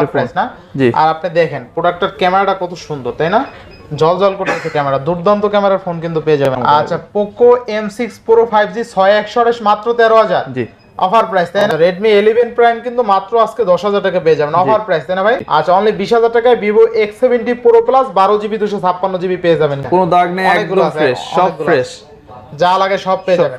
Display price. না? আর আপনি দেখেন প্রোডাক্টের ক্যামেরাটা কত সুন্দর তাই না? জল জল করে ক্যামেরা দুর্দান্ত ক্যামেরার ফোন কিন্তু পেয়ে যাবেন। আচ্ছা Poco M six Pro five G ছয় একশো মাত্র তেরো হাজার। জি। অফার প্রাইস তাই না? রেডমি ইলেভেন প্রাইম কিন্তু মাত্র আজকে দশ হাজার টাকা পেয়ে যাবেন। অফার প্রাইস তাই না ভাই? আচ্ছা অনলি বিশ হাজার টাকায় Vivo X seventy Pro plus বারো জিবি দুশো ছাপ্পান্ন জিবি পেয়ে যাবেন। কোনো দাগ নেই একদম ফ্রেশ সব ফ্রেশ যা লাগে সব পেয়ে যাবেন।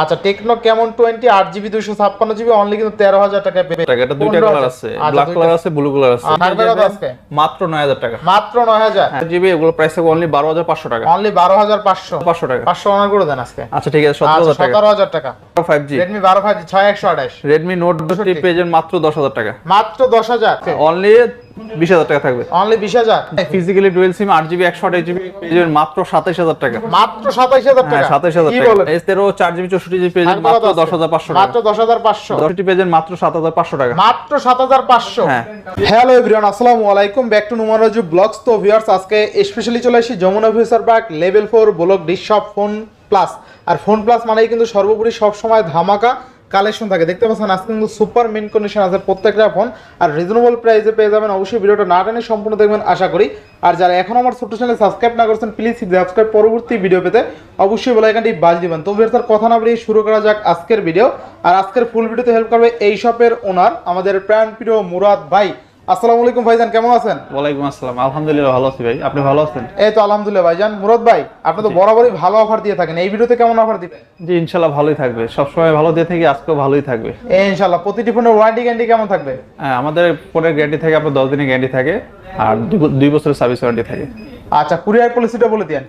আচ্ছা টেকনো কেমন টোয়েন্টি আট জিবি দুশো ছাপ্পান্ন জিবি অনলি কিন্তু তেরো হাজার টাকায় পেয়ে টাকা এটা দুইটা কালার আছে। আচ্ছা, ব্ল্যাক কালার আছে ব্লু কালার আছে। আর থাকবে কত আজকে? মাত্র 9000 টাকা। মাত্র নয় হাজার। জিবি এগুলো প্রাইস থাকবে অনলি 12500 টাকা। অনলি বারো হাজার পাঁচশো। 500 টাকা। পাঁচশো অনার করে দেন আজকে। আচ্ছা ঠিক আছে 17000 টাকা। 17000 টাকা। সতেরো হাজার টাকা 5G রেডমি বারো ফাইভ ছয় একশো আঠাশ। Redmi Note 2 পেয়ে যাবেন মাত্র 10000 টাকা। মাত্র দশ হাজার। অনলি 20000 টাকা থাকবে। অনলি বিশ হাজার। Physically dual SIM 8GB 128GB পেয়ে যাবেন মাত্র 27000 টাকা। মাত্র সাতাইশ হাজার টাকা। 27000 কি টাকা। বলেন? S13 4GB 64GB পেয়ে যাবেন থাকবে মাত্র কত আজকে? 10500 মাত্র দশ হাজার পাঁচশো। 10টি পেয়ে যাবেন মাত্র 7500 টাকা। মাত্র সাত হাজার পাঁচশো। হ্যাঁ। হ্যালো এভরিওয়ান আসসালামু আলাইকুম। ব্যাক টু নুমারাজু ব্লগস তো ভিউয়ার্স আজকে স্পেশালি চলে আসি Jamuna future park level four block D shop phone plus আর ফোন প্লাস মানেই কিন্তু সর্বোপরি সব সময় ধামাকা কালেকশন থাকে। দেখতে পাচ্ছেন, আজকে কিন্তু সুপার মেন কন্ডিশন আছে প্রত্যেকটা ফোন আর রিজনেবল প্রাইসে পেয়ে যাবেন, অবশ্যই ভিডিওটা না টেনে সম্পূর্ণ দেখবেন, আশা করি। আর যারা এখন আমার ছোট্ট চ্যানেল সাবস্ক্রাইব না করছেন প্লিজ সাবস্ক্রাইব পরবর্তী ভিডিও পেতে। অবশ্যই বেলাইকানটি বাজ দিবেন। তো আর কথা না বেরিয়ে শুরু করা যাক আজকের ভিডিও আর আজকের ফুল ভিডিওতে হেল্প করবে এই শপের ওনার আমাদের প্রাণ প্রিয় মুরাদ ভাই। আসসালামু আলাইকুম ভাইজান কেমন আছেন? ওয়ালাইকুম আসসালাম। আলহামদুলিল্লাহ ভালো আছি ভাই। আপনি ভালো আছেন? এই তো আলহামদুলিল্লাহ ভাইজান। মুরাদ ভাই আপনি তো বরাবরই ভালো অফার দিয়ে থাকেন। এই ভিডিওতে কেমন অফার দিবেন? জি ইনশাল্লাহ ভালোই থাকবে। সবসময় ভালো দিয়ে থাকি আজকেও ভালোই থাকবে। এই ইনশাআল্লাহ প্রতিটি ফোনের ওয়ারেন্টি গ্যারান্টি কেমন থাকবে? হ্যাঁ, আমাদের ফোনের গ্যারান্টি থাকে আপনার দশ দিনের গ্যারান্টি থাকে আর দুই বছরের সার্ভিস ওয়ারেন্টি থাকে। আচ্ছা কুরিয়ার পলিসিটা বলে দিন।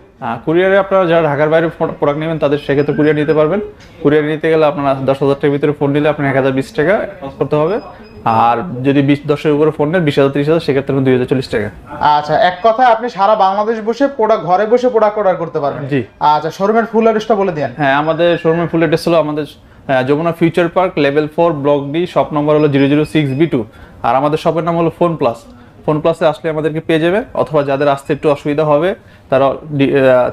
কুরিয়ারে আপনারা যারা ঢাকার বাইরে প্রোডাক্ট নেবেন তাদের সেক্ষেত্রে কুরিয়ার নিতে পারবেন। কুরিয়ার নিতে গেলে আপনারা দশ হাজার টাকার ভিতরে ফোন নিলে আপনার এক হাজার বিশ টাকা খরচ করতে হবে। আর যদি বিশ দশের উপরে ফোন নেন বিশ হাজার ত্রিশ হাজার সেক্ষেত্রে দুই হাজার চল্লিশ টাকা। আচ্ছা এক কথা আপনি সারা বাংলাদেশ বসে প্রোডাক্ট ঘরে বসে প্রোডাক্ট অর্ডার করতে পারবেন। জি। আচ্ছা শোরুমের ফুল অ্যাড্রেসটা বলে দিন হ্যাঁ আমাদের শোরুমের ফুল অ্যাড্রেস হলো আমাদের Jamuna future park level four block D shop number হলো zero zero six B two আর আমাদের শপের নাম হলো ফোন প্লাস ফোন প্লাসে আসলে আমাদেরকে পেয়ে যাবে অথবা যাদের আসতে একটু অসুবিধা হবে তারা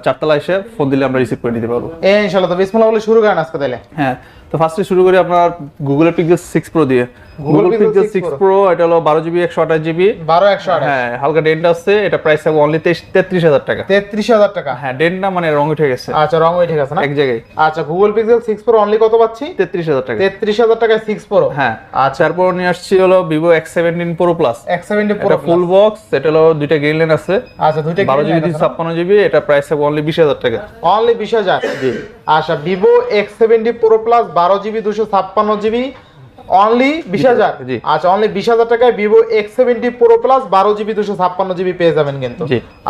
চারতলা এসে ফোন দিলে আমরা রিসিভ করে নিতে পারব। এই ইনশাআল্লাহ তো বিসমিল্লাহ বলে শুরু করেন আজকে তাহলে। হ্যাঁ তো ফার্স্টে শুরু করি আপনার গুগলের পিক্সেল সিক্স প্রো দিয়ে। গুগল পিক্সেল 6 সিক্স প্রো এটা হলো বারো জিবি একশো আঠাশ জিবি বারো একশো হ্যাঁ হালকা ডেন্ট আসছে এটা প্রাইস থাকবে অনলি তেত্রিশ হাজার টাকা। তেত্রিশ হাজার টাকা। হ্যাঁ ডেন্ট না মানে রং উঠে গেছে। আচ্ছা রং ঠিক আছে না? এক জায়গায়। আচ্ছা Google Pixel six Pro only কত পাচ্ছি? তেত্রিশ হাজার টাকা। তেত্রিশ হাজার টাকায় সিক্স প্রো হ্যাঁ আচ্ছা। তারপর নিয়ে আসছি হলো Vivo X seventeen Pro plus Pro এটা ফুল বক্স এটা হলো দুইটা গ্রিন লাইন আছে। আচ্ছা দুইটা বারো জিবি তিনশো ছাপ্পান্ন জিবি এটা প্রাইস থাকবে অনলি বিশ হাজার টাকা। অনলি বিশ হাজার। আচ্ছা Vivo X seventy Pro plus বারো জিবি দুশো ছাপ্পান্ন জিবি অনলি বিশ হাজার। আচ্ছা অনলি বিশ হাজার টাকায় Vivo X seventy Pro plus বারো জিবি দুশো ছাপ্পান্ন জিবি পেয়ে যাবেন কিন্তু।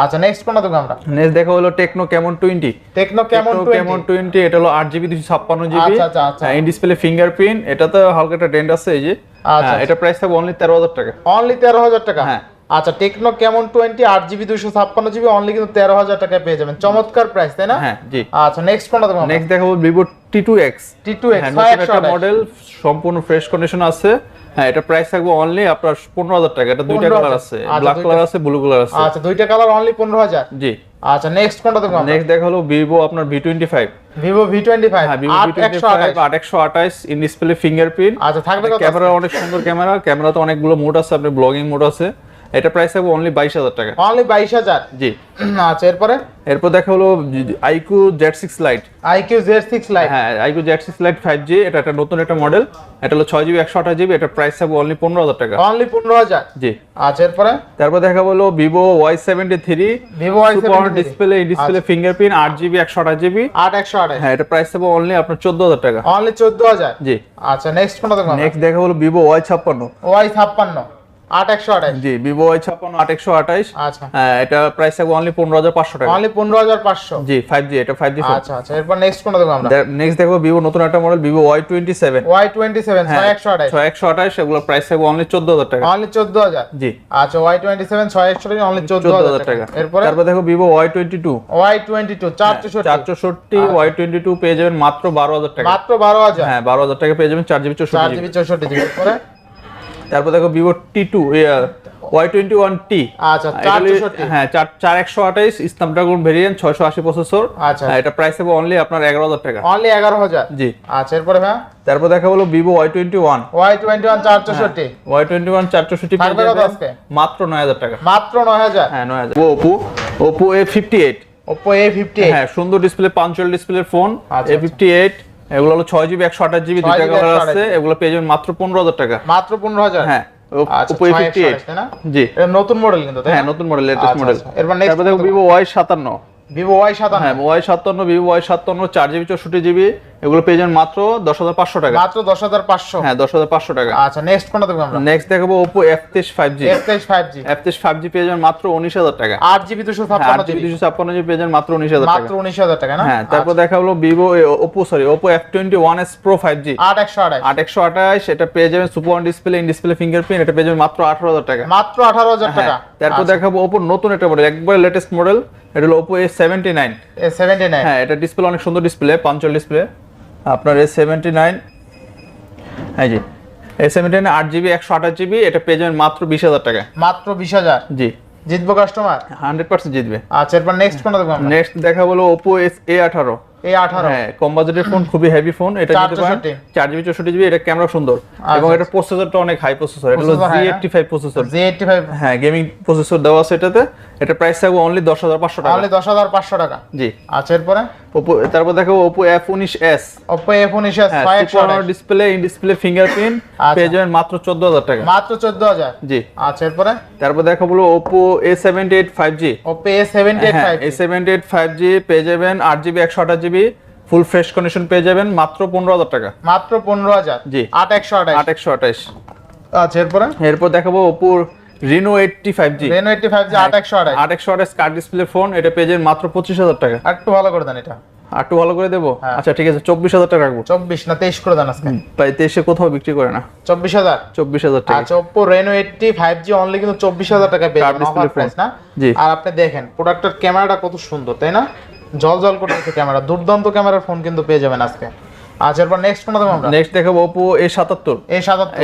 আচ্ছা নেক্সট কোনটা দেবো আমরা। নেক্সট দেখা হলো টেকনো কেমন টোয়েন্টি টেকনো কেমন কেমন টোয়েন্টি এটা হলো আট জিবি দুশো ছাপ্পান্ন জিবি। আচ্ছা, আচ্ছা, আচ্ছা। ইন ডিসপ্লে ফিঙ্গারপ্রিন্ট এটা তো হালকা একটা ডেন্ট আছে এই যে। আচ্ছা, হ্যাঁ, এটা প্রাইস থাকবে অনলি তেরো হাজার টাকা। অনলি তেরো হাজার টাকা। হ্যাঁ। আচ্ছা টেকনো কেমন টোয়েন্টি আট জিবি দুশো ছাপ্পান্ন জিবি অনলি কিন্তু তেরো হাজার টাকায় পেয়ে যাবেন। চমৎকার প্রাইস তাই না? হ্যাঁ জি। আচ্ছা নেক্সট কোনটা দেবো নেক্সট দেখাবো Vivo T two X T two X একটা মডেল সম্পূর্ণ ফ্রেশ কন্ডিশন আছে। হ্যাঁ এটা প্রাইস থাকবে অনলি আপনার পনেরো হাজার টাকা। এটা দুইটা কালার আছে। আচ্ছা, ব্ল্যাক কালার আছে ব্লু কালার আছে। আচ্ছা দুইটা কালার অনলি পনেরো হাজার। জি। আচ্ছা নেক্সট কোনটা দেবো নেক্সট দেখা হলো ভিভো আপনার V twenty five Vivo V twenty five হ্যাঁ আট একশো আঠাশ ইন ডিসপ্লে ফিঙ্গারপ্রিন্ট আচ্ছা থাকবে ক্যামেরা অনেক সুন্দর ক্যামেরা ক্যামেরাতে অনেকগুলো মোড আছে আপনার ব্লগিং মোড আছে। এটা প্রাইস হবে অনলি বাইশ হাজার টাকা। অনলি বাইশ হাজার? জি। আচ্ছা এরপরে? এরপর দেখা হলো iQOO Z six Lite iQOO Z six Lite হ্যাঁ iQOO Z six Lite five G এটা একটা নতুন একটা মডেল এটা হলো ছয় জিবি একশো আঠাশ জিবি এটা প্রাইস থাকবে অনলি পনেরো হাজার টাকা। অনলি পনেরো হাজার? জি। আচ্ছা এরপরে? তারপর দেখা বলো Vivo Y seventy three Vivo Y display display fingerprint আট জিবি একশো আঠাশ জিবি আট একশো আঠাশ। হ্যাঁ এটা প্রাইস থাকবে অনলি আপনার চোদ্দ হাজার টাকা। অনলি চোদ্দ হাজার? জি। আচ্ছা নেক্সট কোনটা দেবো নেক্সট দেখা হলো ভিভো ওয়াই ছাপ্পান্ন। ওয়াই ছাপ্পান্ন। জি ভিভো ওয়াই ছাপ্পান্ন আট একশো আঠাইশ আচ্ছা। হ্যাঁ এটা প্রাইস থাকবে অনলি পনেরো হাজার পাঁচশো টাকা। অনলি পনেরো হাজার পাঁচশো। জি ফাইভ জি এটা ফাইভ জি আচ্ছা আচ্ছা এরপর নেক্সট কোনটা দেবো আমরা? নেক্সট দেখব ভিভো নতুন একটা model Vivo Y twenty seven. Y twenty seven হ্যাঁ। ছয় একশো আঠাশ। ছয় একশো আঠাশ এগুলো প্রাইস থাকবে অনলি চোদ্দ হাজার টাকা। অনলি চোদ্দ হাজার। জি। আচ্ছা ওয়াই টোয়েন্টি সেভেন ছয় একশো আঠাশ অনলি চোদ্দ হাজার টাকা। এরপরে? তারপর দেখো Vivo Y twenty two. Y twenty two চার ওয়াই টোয়েন্টি টু পেয়ে যাবেন মাত্র বারো হাজার টাকা। মাত্র বারো হাজার। হ্যাঁ বারো হাজার টাকা পেয়ে যাবেন চার জিবি চৌষট্টি জিবি চৌষট্টি জিবি। এরপরে? তারপর দেখো Vivo T two Y twenty one T আচ্ছা হ্যাঁ চার চার একশো আঠাইশ স্ন্যাপড্রাগন ভেরিয়েন্ট ছয়শো আশি প্রসেসর আচ্ছা। এটা প্রাইস হবে অনলি আপনার এগারো হাজার টাকা। অনলি এগারো হাজার? জি। আচ্ছা এরপরে ভাই? তারপর দেখা হলো Vivo Y twenty one Y twenty one চার চৌষট্টি ওয়াই টোয়েন্টি ওয়ান চার চৌষট্টি? মাত্র নয় হাজার টাকা। মাত্র নয় হাজার? হ্যাঁ নয় হাজার। Oppo Oppo A fifty eight Oppo A fifty হ্যাঁ সুন্দর ডিসপ্লে পাঞ্চুয়াল ডিসপ্লে ফোন আচ্ছা, এ ফিফটি এইট এগুলো হলো ছয় জিবি একশো আঠাশ জিবি 6 দুইটা কালার আছে। এগুলো পেয়ে যাবেন মাত্র পনেরো হাজার টাকা। মাত্র পনেরো হাজার? হ্যাঁ আচ্ছা জি। নতুন মডেল কিন্তু হ্যাঁ নতুন মডেল লেটেস্ট মডেল। এরপর নেক্সট দেখো? ভিভো ওয়াই সাতান্ন। ভিভো ওয়াই সাতান্ন। হ্যাঁ ওয়াই সাতান্ন ভিভো ওয়াই সাতান্ন চার জিবি চৌষট্টি জিবি এগুলো পেয়ে যাবেন মাত্র দশ হাজার পাঁচশো টাকা। মাত্র দশ হাজার পাঁচশো। হ্যাঁ দশ হাজার পাঁচশো টাকা। আচ্ছা নেক্সট কোনটা দেখব আমরা? নেক্সট দেখাবো ওপো এফ তেইশ ফাইভ জি এফ তেইশ ফাইভ জি এফ তেইশ ফাইভ জি পেয়ে যাবেন মাত্র উনিশ হাজার টাকা। আট জিবি দুশো হ্যাঁ, ছাপ্পান্ন জিবি। জিবি দুশো ছাপ্পান্ন জিবি পেয়ে যাবেন মাত্র উনিশ হাজার মাত্র উনিশ হাজার টাকা না? হ্যাঁ তারপর দেখা হলো Vivo Oppo sorry Oppo F twenty one S Pro five G আট একশো আঠাশ। আট একশো আঠাশ এটা পেয়ে যাবেন super display in display fingerprint এটা পেয়ে যাবেন মাত্র আঠারো হাজার টাকা। মাত্র আঠারো হাজার টাকা। তারপর দেখাবো ওপো নতুন একটা মডেল একবার লেটেস্ট মডেল এটা হলো নাইন সেভেন্টি নাইন হ্যাঁ এটা ডিসপ্লে অনেক সুন্দর ডিসপ্লে পাঞ্চল ডিসপ্লে আপনার এ সেভেন্টি নাইন হ্যাঁ জি এ সেভেন্টি নাইন আট জিবি একশো আঠাশ জিবি এটা পেয়ে যাবেন মাত্র বিশ হাজার টাকা। মাত্র বিশ হাজার? জি। জিতবো কাস্টমার হান্ড্রেড পার্সেন্ট জিতবে। আচ্ছা এরপর নেক্সট কোনটা দেখব আমরা? নেক্সট দেখা হলো এ আঠারো। এই আঠারো। হ্যাঁ কম বাজেটের ফোন খুবই হেভি ফোন এটা চার নিতে পারেন চৌষট্টি। জিবি এটা ক্যামেরা সুন্দর। এবং আচ্ছা, এটা প্রসেসরটা অনেক হাই প্রসেসর এটা হলো Processor G high, eighty five processor G eighty five হ্যাঁ গেমিং প্রসেসর দেওয়া আছে এটাতে। এটা প্রাইস থাকবে অনলি দশ হাজার পাঁচশো টাকা। তাহলে দশ টাকা। জি। আচ্ছা এরপরে? ওপো তারপর দেখো ওপো ওপো এফ উনিশ হ্যাঁ ছয় একশো আঠাশ ডিসপ্লে ইন ডিসপ্লে ফিঙ্গারপ্রিন্ট। পেয়ে যাবেন মাত্র চোদ্দ হাজার টাকা। মাত্র চোদ্দ হাজার। জি। আচ্ছা এরপরে? তারপর দেখো বলো Oppo A seventy eight five G Oppo A seventy eight হ্যাঁ five A seventy eight five G পেয়ে যাবেন আট GB GB full fresh condition পেয়ে যাবেন মাত্র পনেরো হাজার টাকা। মাত্র পনেরো হাজার? জি। আট একশো আঠাশ। আট একশো আঠাশ। আচ্ছা এরপরে? এরপর দেখাবো ওপোর Reno eighty five G Reno eighty five G. আট একশো আঠাশ। আট একশো আঠাশ কার্ড ডিসপ্লে ফোন এটা পেয়ে যাবেন মাত্র পঁচিশ হাজার টাকা। একটু ভালো করে দেন এটা। একটু ভালো করে দেবো? হ্যাঁ। আচ্ছা ঠিক আছে চব্বিশ হাজার টাকা রাখব। চব্বিশ না তেইশ করে দেন আজকে। প্রায় তেইশে কোথাও বিক্রি করে না। চব্বিশ হাজার? চব্বিশ হাজার টাকা। আচ্ছা Oppo Reno eighty five G only কিন্তু চব্বিশ হাজার টাকা পেয়ে যাবেন না। আর আপনি দেখেন প্রোডাক্টের ক্যামেরাটা কত সুন্দর তাই না? জল জল করতেছে ক্যামেরা। দুর্দান্ত ক্যামেরার ফোন কিন্তু পেয়ে যাবেন আজকে। আচ্ছা এরপর নেক্সট কোনটা দেবো আমরা। নেক্সট দেখাবো ওপো এ সাতাত্তর।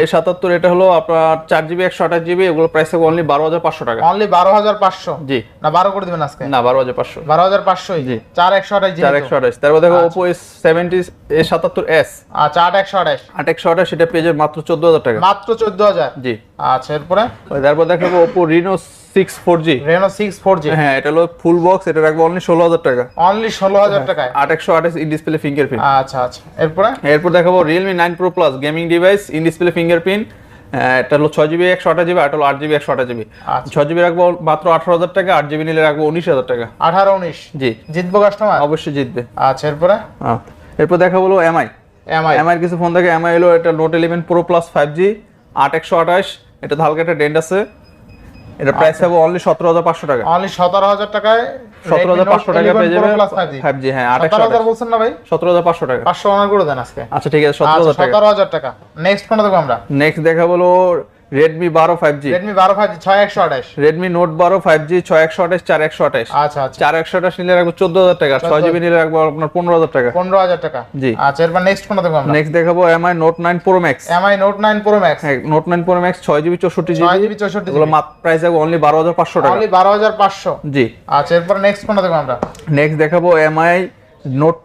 এই সাতাত্তর। এটা হলো আপনার চার জিবি একশো আঠাশ জিবি এগুলো প্রাইস থাকবে অনলি বারো হাজার পাঁচশো টাকা। অনলি বারো হাজার পাঁচশো? জি। না বারো করে দিবেন আজকে? না বারো হাজার পাঁচশো। বারো হাজার পাঁচশোই? জি। চার একশো আঠাশ চার একশো আঠাশ। তারপর দেখো। ওপো এস সেভেন্টি এ সাতাত্তর এস আচ্ছা আট একশো আঠাশ। আট একশো আঠাশ সেটা পেয়ে যাবে মাত্র চোদ্দ হাজার টাকা। মাত্র চোদ্দ হাজার? জি। আচ্ছা এরপরে? তারপর দেখাবো Oppo Reno six four G Reno six four G হ্যাঁ এটা হলো ফুল বক্স এটা রাখব অনলি ষোলো হাজার টাকা। অনলি ষোলো হাজার টাকায় আট একশো আঠাশ ইন ডিসপ্লে ফিঙ্গারপ্রিন্ট আচ্ছা আচ্ছা। এরপরে? এরপর দেখাবো Realme nine Pro plus gaming device in display fingerprint এটা হলো ছয় জিবি একশো আঠাশ জিবি আর এটা হলো আট জিবি একশো আঠাশ জিবি আচ্ছা। ছয় জিবি রাখব মাত্র আঠারো হাজার টাকা আট জিবি নিলে রাখব উনিশ হাজার টাকা। আঠারো উনিশ? জি। জিতবো কাস্টমার অবশ্যই জিতবে। আচ্ছা এরপরে? হ্যাঁ। এরপর দেখা বলো এমআই এমআই এমআই এর কিছু ফোন থাকে এমআই হলো এটা Note eleven Pro plus five G আট একশো আঠাশ এটা হালকা একটা ডেন্ট আছে। এটা প্রাইস হবে অনলি সতেরো হাজার পাঁচশো টাকা। অনলি সতেরো হাজার টাকায় সতেরো হাজার পাঁচশো টাকা পেয়ে যাবেন plus five G five G হ্যাঁ আট একশো সতেরো হাজার বলছেন না ভাই? সতেরো হাজার পাঁচশো টাকা। পাঁচশো অনার করে দেন আজকে। আচ্ছা ঠিক আছে সতেরো আচ্ছা হাজার টাকা। সতেরো হাজার টাকা। নেক্সট কোনটা দেখব আমরা? নেক্সট দেখা বলো রেডমি বারো ফাইভ জি রেডমি বারো ফাইভ জি ছয় একশো আঠাশ। রেডমি নোট বারো ফাইভ জি ছয় একশো আঠাশ চার একশো আঠাশ। আচ্ছা আচ্ছা। চার একশো আঠাশ নিলে রাখব চোদ্দ হাজার টাকা ছয় জিবি নিলে রাখব আপনার পনেরো হাজার টাকা। পনেরো হাজার টাকা। জি। আচ্ছা এরপর নেক্সট কোনটা দেখব আমরা? নেক্সট দেখাবো Mi Note nine Pro Max Mi Note nine Pro Max হ্যাঁ নোট নাইন প্রো ম্যাক্স ছয় জিবি চৌষট্টি ছয় জিবি জিবি। চৌষট্টি এগুলো প্রাইস যাবে অনলি বারো হাজার পাঁচশো টাকা। অনলি বারো হাজার পাঁচশো। জি। আচ্ছা এরপর নেক্সট কোনটা দেখব আমরা? নেক্সট দেখাবো Mi Note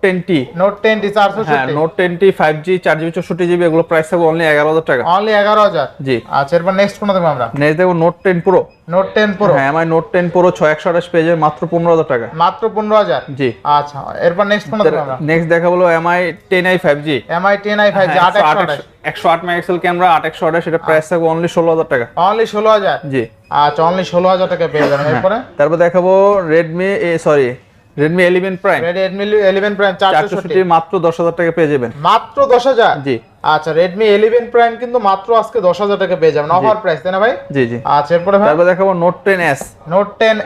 Note ten T চারশো হ্যাঁ নোট ফাইভ জি চার জিবি চৌষট্টি জিবি এগুলো প্রাইস থাকবে অনলি এগারো হাজার টাকা। অনলি এগারো হাজার? জি। আচ্ছা এরপর নেক্সট কোনটা দেখব আমরা? নেক্সট দেখব Note ten Pro Note ten Pro হ্যাঁ নোট টেন প্রো ছয় একশো আঠাশ পেয়ে যাবে মাত্র পনেরো হাজার টাকা। মাত্র পনেরো হাজার? জি। আচ্ছা এরপর নেক্সট কোনটা দেখব আমরা? নেক্সট দেখা হলো Mi ten i five G Mi ten i five G আট একশো একশো আট মেগাপিক্সেল ক্যামেরা আট একশো আঠাশ এটা প্রাইস থাকবে অনলি ষোলো হাজার টাকা। অনলি ষোলো হাজার? জি। আচ্ছা অনলি ষোলো হাজার টাকা পেয়ে যাবেন। এরপরে? তারপর দেখাবো Redmi A sorry Redmi eleven prime Redmi eleven prime চারশো চারশোষট্টি মাত্র দশ হাজার টাকা পেয়ে যাবেন। মাত্র দশ হাজার? জি। আচ্ছা রেডমি ইলেভেন প্রাইম কিন্তু মাত্র আজকে দশ হাজার টাকা পেয়ে যাবেন। অফার প্রাইস তাই না ভাই? জি জি। আচ্ছা এরপরে ভাই? তারপর দেখাবো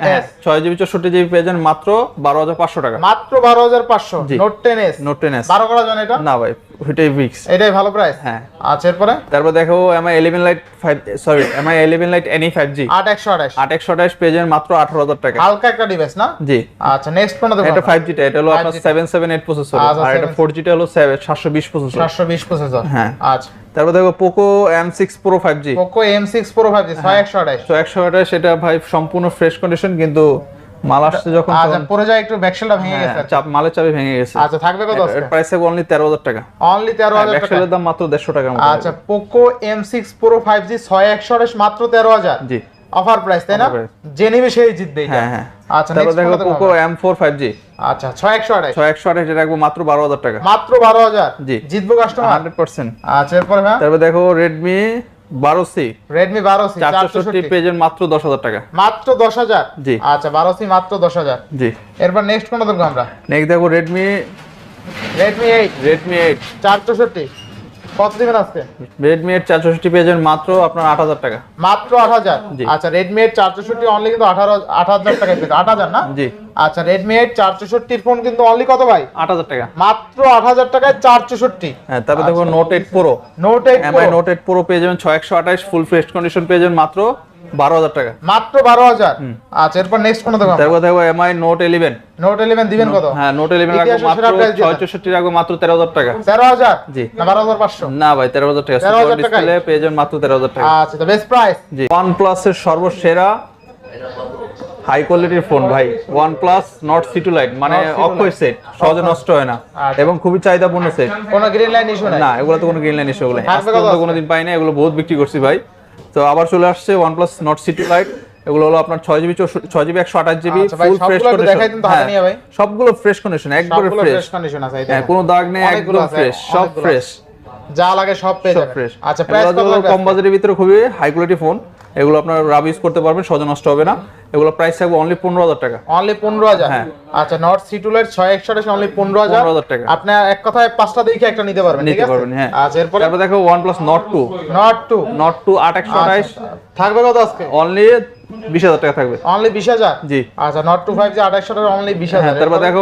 হ্যাঁ এস ছয় জিবি চৌষট্টি জিবি পেয়ে যান মাত্র বারো হাজার পাঁচশো টাকা। মাত্র বারো হাজার পাঁচশো। জি। Note ten S note ten S বারো করা যান এটা? না ভাই ওইটাই ফিক্স এটাই ভালো প্রাইস হ্যাঁ। আচ্ছা এরপরে? তারপর দেখাবো MI eleven lite five sorry MI eleven lite NE five G আট একশো আঠাশ। আট একশো আঠাশ পেয়ে যান মাত্র আঠারো হাজার টাকা। হালকা একটা ডিভাইস না? জি। আচ্ছা নেক্সট কোনটা দেখব? এটা ফাইভ জিটা এটা হলো আপনার 5G seven seven eight processor আচ্ছা, আর এটা 7 ফোর জিটা হলো সাতশো বিশ প্রসেসর চারশো বিশ প্রসেসর হ্যাঁ। আচ্ছা। তারপর দেখো Poco M six pro five G Poco M six pro five G. ছয় একশো আঠাশ। ছয় একশো আঠাশ সেটা ভাই সম্পূর্ণ ফ্রেশ কন্ডিশন কিন্তু মাল আসছে যখন আচ্ছা পরে যায় একটু ব্যাকশেলটা ভেঙে হ্যাঁ, গেছে। চাপ মালের চাপে ভেঙে গেছে। আচ্ছা থাকবে কত আজকে? প্রাইস থাকবে অনলি তেরো হাজার টাকা। অনলি তেরো হাজার টাকা। ব্যাকসেলের দাম মাত্র দেড়শো টাকার মতো। আচ্ছা Poco M six pro five G ছয় একশো আঠাশ মাত্র তেরো হাজার। জি। অফার প্রাইস তাই না? যে নিবে সেই জিতবে হ্যাঁ হ্যাঁ। আচ্ছা তারপর দেখো পোকো দেখাবো? এম ফোর ফাইভ জি আচ্ছা ছয় একশো আঠাশ। ছয় একশো আঠাশ এটা রাখব মাত্র বারো হাজার টাকা। মাত্র বারো হাজার? জি। জিতবো কাস্টমার হান্ড্রেড পার্সেন্ট। আচ্ছা এরপরে হ্যাঁ তারপর দেখো রেডমি বারো সি রেডমি বারো সি চারশোষট্টি পেজের মাত্র দশ হাজার টাকা। মাত্র দশ হাজার? জি। আচ্ছা বারো সি মাত্র দশ হাজার। জি। এরপর নেক্সট কোনটা দেখব আমরা? নেক্সট দেখো Redmi Redmi eight Redmi eight চার চৌষট্টি কত দিবেন আজকে? রেডমি এর চারশোষট্টি পেজের মাত্র আপনার আট হাজার টাকা। মাত্র আট হাজার? আচ্ছা রেডমি অনলি কিন্তু আঠারো আট হাজার টাকায় পেতে আট হাজার না? জি। আচ্ছা রেডমি ফোন কিন্তু অনলি কত ভাই? আট হাজার টাকা। মাত্র আট হাজার টাকায় চারচোষট্টি হ্যাঁ তারপর দেখো। Note eight pro note eight note eight pro পেয়ে যাবেন? ছয় একশো আঠাশ ফুল ফ্রেশ কন্ডিশন পেয়ে যাবেন মাত্র বারো হাজার টাকা। মাত্র বারো হাজার? আচ্ছা এরপর নেক্সট কোনো দেখো তারপর দেখো MI note eleven note eleven দিবেন কত? হ্যাঁ নোট ইলেভেন রাখব মাত্র দেন। রাখব তেরো হাজার টাকা। তেরো হাজার? জি। না বারো হাজার পাঁচশো। না ভাই তেরো হাজার টাকা। 13,000 টাকায়? ডিসপ্লে পেয়ে যাবেন মাত্র তেরো হাজার টাকা। আচ্ছা তো বেস্ট প্রাইস জি। ওয়ান প্লাসের সর্বসেরা হাই কোয়ালিটির ফোন ভাই। One plus Nord CE two lite মানে অক্ষয় সেট সহজে নষ্ট হয় না। আচ্ছা। এবং খুবই চাহিদাপূর্ণ সেট কোনো গ্রিন লাইন ইস্যু নাই? না এগুলো তো কোনো গ্রিন লাইন ইস্যু পর্যন্ত আজকে? কোনোদিন পাই না এগুলো বহুত বিক্রি করছি ভাই। তো আবার চলে আসছে OnePlus Nord সিটি Lite এগুলো হলো আপনার ছয় জিবি ছয় জিবি একশো আঠাশ জিবি ফুল ফ্রেশ ভাই। সবগুলো ফ্রেশ কন্ডিশন একবারে ফ্রেশ কন্ডিশন আছে হ্যাঁ কোনো দাগ নেই একদম ফ্রেশ সব ফ্রেশ যা লাগে সব পেয়ে যাবেন। ফ্রেশ আচ্ছা প্রাইস কত কম বাজেটের ভিতরে খুবই হাই কোয়ালিটি ফোন এগুলো আপনার রাব ইউজ করতে পারবেন সহজে নষ্ট হবে না। এগুলো প্রাইস থাকবে অনলি পনেরো হাজার টাকা। অনলি পনেরো হাজার? হ্যাঁ। আচ্ছা নর্থ সিটুলের ছয় একশো অনলি পনেরো হাজার? 15,000 টাকা। আপনি এক কথায় পাঁচটা দেখে একটা নিতে পারবেন ঠিক নিতে আছে? পারবেন হ্যাঁ। আচ্ছা এরপরে? তারপর দেখো OnePlus Nord 2 Nord two Nord two আট একশো আঠাইশ থাকবে কত আজকে? অনলি বিশ হাজার টাকা থাকবে। অনলি বিশ হাজার? জি। আচ্ছা নট টু ফাইভ জি আট একশো অনলি বিশ হ্যাঁ হাজার তারপর দেখো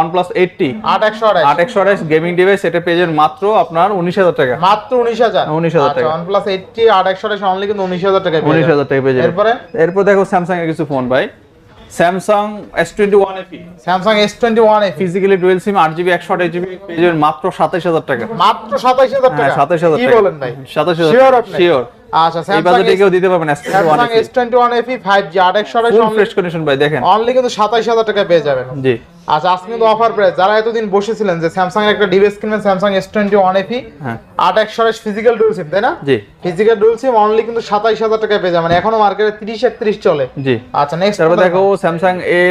OnePlus 80 আট একশো আঠাশ আট একশো আঠাশ গেমিং ডিভাইস এটা যাবেন মাত্র আপনার উনিশ হাজার টাকা। মাত্র উনিশ হাজার? 19,000 টাকা। ওয়ান প্লাস এইটটি আট একশো আঠাশ অনলি কিন্তু উনিশ হাজার টাকা উনিশ হাজার টাকা পেয়ে যাবেন। এরপরে? এরপর দেখো স্যামসাং এর কিছু ফোন ভাই। Samsung S twenty one Samsung S twenty one F physically dual SIM আট জিবি একশো আঠাশ জিবি পেয়ে যাবেন মাত্র সাতাইশ হাজার টাকা। মাত্র সাতাইশ হাজার হ্যাঁ টাকা? সাতাইশ হাজার কি টাকা। বলেন ভাই? Sure হাজার? শিওর আচ্ছা এই বাজেটে কেউ দিতে পারবেন ফুল ফ্রেশ কন্ডিশন ভাই দেখেন। অনলি কিন্তু সাতাইশ হাজার টাকা পেয়ে যাবেন। জি। আচ্ছা আজকে কিন্তু অফার প্রাইস যারা এতদিন বসেছিলেন যে স্যামসাং এর একটা ডিভাইস কিনবেন Samsung S twenty one FE আট একশো ফিজিক্যাল ডুল সিম তাই না? জি। ফিজিক্যাল ডুল সিম অনলি কিন্তু সাতাইশ হাজার টাকা পেয়ে যাবেন। এখনও মার্কেটে তিরিশ একত্রিশ চলে। জি। আচ্ছা নেক্সট তারপর দেখো Samsung A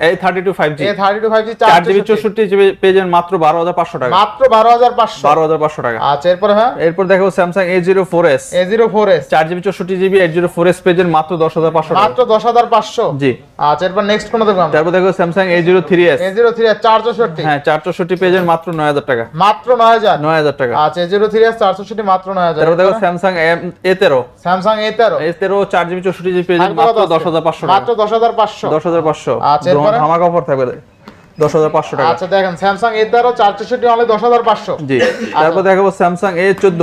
A thirty two five G A thirty two five G চার জিবি চৌষট্টি জিবি পেয়ে যাবেন মাত্র বারো হাজার পাঁচশো টাকা। মাত্র বারো হাজার পাঁচশো। বারো হাজার পাঁচশো টাকা। আচ্ছা এরপরে হ্যাঁ? এরপর দেখো জিবি চৌষট্টি GB eight zero four S পেজের মাত্র দশ হাজার পাঁচশো টাকা। মাত্র দশ হাজার পাঁচশো। জি। আচ্ছা এরপর নেক্সট কোনো দেখব তারপর দেখো Samsung A zero three S A zero three S চার চৌষট্টি হ্যাঁ চার চৌষট্টি পেজের মাত্র নয় হাজার টাকা। মাত্র নয় হাজার? নয় হাজার টাকা। আচ্ছা এ জিরো থ্রি এস চার চৌষট্টি মাত্র নয় হাজার। তারপর দেখো স্যামসাং এ তেরো। স্যামসাং এ তেরো। এ তেরো চার জিবি চৌষট্টি জিবি পেজের মাত্র? দশ হাজার পাঁচশো মাত্র দশ হাজার পাঁচশো। দশ হাজার পাঁচশো। আচ্ছা? ধামাকা অফার থাকবে দশ হাজার পাঁচশো টাকা। আচ্ছা দেখেন স্যামসাং এ তেরো চার চৌষট্টি দশ হাজার পাঁচশো। জি। তারপর দেখাবো স্যামসাং এ চোদ্দ।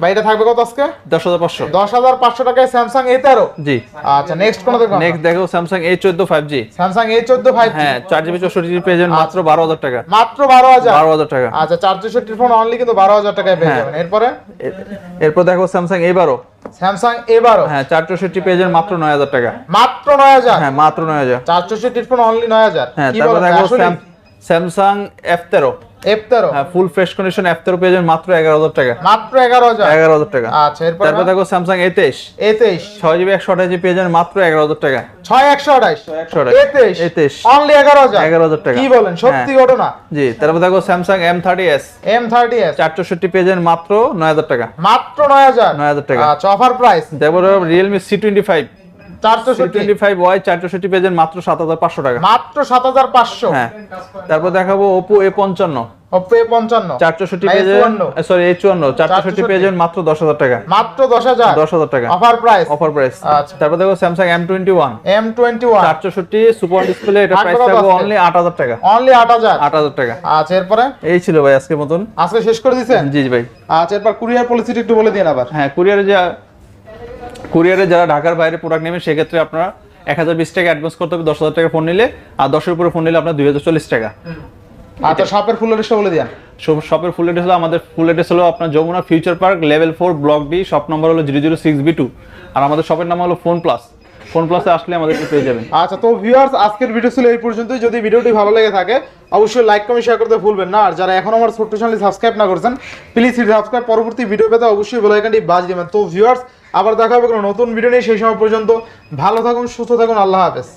ভাই এটা থাকবে কত আজকে? দশ হাজার পাঁচশো। দশ হাজার পাঁচশো টাকায় স্যামসাং এ তেরো। জি। আচ্ছা নেক্সট কোনো দেখব নেক্সট দেখো স্যামসাং এ চোদ্দ ফাইভ জি স্যামসাং এ চোদ্দ ফাইভ হ্যাঁ চার জিবি চৌষট্টি জিবি পেজের মাত্র বারো হাজার টাকা। মাত্র বারো হাজার? বারো হাজার টাকা। আচ্ছা চার চৌষট্টির ফোন অনলি কিন্তু বারো হাজার টাকায় পেয়ে হ্যাঁ। যাবেন। এরপরে? এরপর দেখো স্যামসাং এ বারো। স্যামসাং এ বারো। হ্যাঁ চার চৌষট্টি পেজের মাত্র নয় হাজার টাকা। মাত্র নয় হাজার? হ্যাঁ মাত্র নয় হাজার। চার চৌষট্টির ফোন অনলি নয় হাজার। হ্যাঁ তারপর দেখো স্যামসাং এফ তেরো। হ্যাঁ ফুল ফ্রেশ কন্ডিশন এফ তেরো পেজের মাত্র এগারো হাজার টাকা। মাত্র এগারো হাজার? এগারো হাজার টাকা। আচ্ছা এরপরে তারপর দেখো এ তেইশ। ছয় জিবি একশো আঠাশ জিবি মাত্র এগারো হাজার টাকা। ছয় একশো আঠাইশ একশো আঠাশ। এ তেইশ? এ তেইশ। অনলি এগারো হাজার? এগারো হাজার টাকা। কি বলেন সত্যি হ্যাঁ। ঘটনা? জি তারপর দেখো এম থার্টি এস চার চৌষট্টি পেজের মাত্র নয় হাজার টাকা। মাত্র নয় হাজার? নয় হাজার টাকা। আচ্ছা অফার প্রাইস তারপর রিয়েলমি সি টোয়েন্টি ফাইভ চার সি চৌষট্টি টোয়েন্টি ফাইভ ওয়াই চার চৌষট্টি পেজের মাত্র সাত হাজার পাঁচশো টাকা। মাত্র সাত হাজার পাঁচশো? হ্যাঁ। তারপর দেখাবো ওপো এ পঞ্চান্ন। চার চৌষট্টি পেজের সরি এ চুয়ান্ন। চার চৌষট্টি 464 পেজের মাত্র দশ হাজার টাকা। মাত্র দশ হাজার? দশ হাজার টাকা। Offer price offer price. তারপর দেখো এম টোয়েন্টি ওয়ান চার সুপার ডিসপ্লে এটা প্রাইস থাকবে অনলি আট হাজার টাকা। অনলি আট হাজার? আট হাজার টাকা। আচ্ছা এরপরে? এই ছিল ভাই আজকের মতন। আজকে শেষ করে দিচ্ছেন জি জি ভাই। আচ্ছা এরপর কুরিয়ার পলিসিটা একটু বলে দিন আবার। হ্যাঁ কুরিয়ারে যা কুরিয়ারে যারা ঢাকার বাইরে প্রোডাক্ট নেবেন সেক্ষেত্রে আপনারা এক হাজার বিশ টাকা অ্যাডভান্স করতে হবে দশ হাজার টাকা ফোন নিলে আর দশের উপরে ফোন নিলে আপনার দুই হাজার চল্লিশ টাকা। আচ্ছা শপের ফুল অ্যাড্রেসটা বলে দিন শপের ফুল অ্যাড্রেস হলো আমাদের ফুল অ্যাড্রেস হলো আপনার Jamuna future park level four block D shop number হলো zero zero six B two আর আমাদের শপের নাম হলো ফোন প্লাস ফোন প্লাসে আসলে আমাদেরকে পেয়ে যাবেন। আচ্ছা তো ভিউয়ার্স আজকের ভিডিও ছিল এই পর্যন্তই। যদি ভিডিওটি ভালো লেগে থাকে অবশ্যই লাইক কমেন্ট শেয়ার করতে ভুলবেন না। আর যারা এখন আমার ছোট্ট চ্যানেল সাবস্ক্রাইব না করছেন প্লিজ সাবস্ক্রাইব পরবর্তী ভিডিও পেতে অবশ্যই বেল আইকনটি বাজ দিবেন। তো ভিউয়ার্স আবার দেখা হবে কোনো নতুন ভিডিও নিয়ে, সেই সময় পর্যন্ত ভালো থাকুন, সুস্থ থাকুন, আল্লাহ হাফেজ।